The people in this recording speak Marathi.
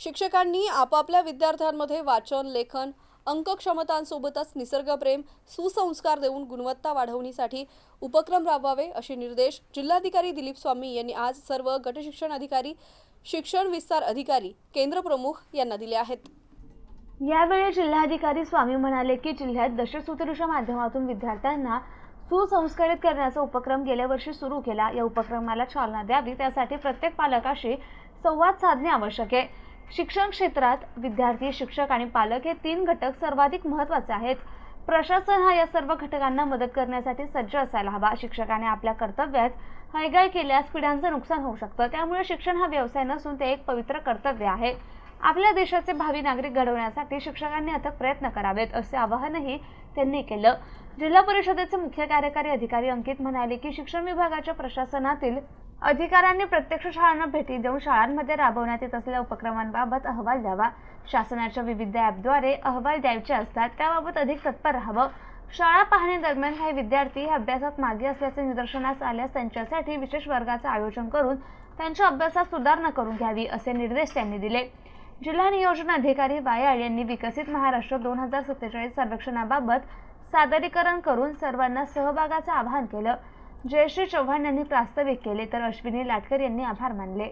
शिक्षकांनी आपापल्या विद्यार्थ्यांमध्ये वाचन लेखन अंक क्षमतांसोबतच निसर्गप्रेम सुसंस्कार देऊन गुणवत्ता वाढवणीसाठी उपक्रम राबवावे असे निर्देश जिल्हाधिकारी दिलीप स्वामी यांनी आज सर्व गटशिक्षण अधिकारी शिक्षण विस्तार अधिकारी केंद्र प्रमुख यांना दिले आहेत. यावेळी जिल्हाधिकारी स्वामी म्हणाले की जिल्ह्यात दशसूत्रीच्या माध्यमातून विद्यार्थ्यांना सुसंस्कारित करण्याचा उपक्रम गेल्या वर्षी सुरू केला. या उपक्रमाला चालना द्यावी त्यासाठी प्रत्येक पालकाशी संवाद साधणे आवश्यक आहे. शिक्षण क्षेत्रात विद्यार्थी शिक्षक आणि पालक हे तीन घटक सर्वाधिक महत्त्वाचे आहेत. प्रशासन हा या सर्व घटकांना मदत करण्यासाठी सज्ज असायला हवा. शिक्षकाने आपल्या कर्तव्यात हयगाय केल्यास पिढ्यांचं नुकसान होऊ शकतं. त्यामुळे शिक्षण हा व्यवसाय नसून ते एक पवित्र कर्तव्य आहे. आपल्या देशाचे भावी नागरिक घडवण्यासाठी शिक्षकांनी अथक प्रयत्न करावेत असे आवाहनही त्यांनी केलं. जिल्हा परिषदेचे मुख्य कार्यकारी अधिकारी अंकित म्हणाले की शिक्षण विभागाच्या प्रशासनातील अधिकाऱ्यांनी प्रत्यक्ष शाळांना भेटी देऊन शाळांमध्ये राबवण्यात येत असलेल्या उपक्रमांबाबत अहवाल द्यावा. शासनाच्या विविध ॲपद्वारे अहवाल द्यायचे असतात त्याबाबत अधिक तत्पर राहावं. शाळा पाहणीदरम्यान काही विद्यार्थी हे अभ्यासात मागे असल्याचे निदर्शनास आल्यास त्यांच्यासाठी विशेष वर्गाचं आयोजन करून त्यांच्या अभ्यासात सुधारणा करून घ्यावी असे निर्देश त्यांनी दिले. जिल्हा नियोजन अधिकारी वायाळ यांनी विकसित महाराष्ट्र दोन हजार सत्तेचाळीस सर्वेक्षणाबाबत सादरीकरण करून सर्वांना सहभागाचं आवाहन केलं. जयश्री चव्हाण यांनी प्रास्ताविक केले तर अश्विनी लाटकर यांनी आभार मानले.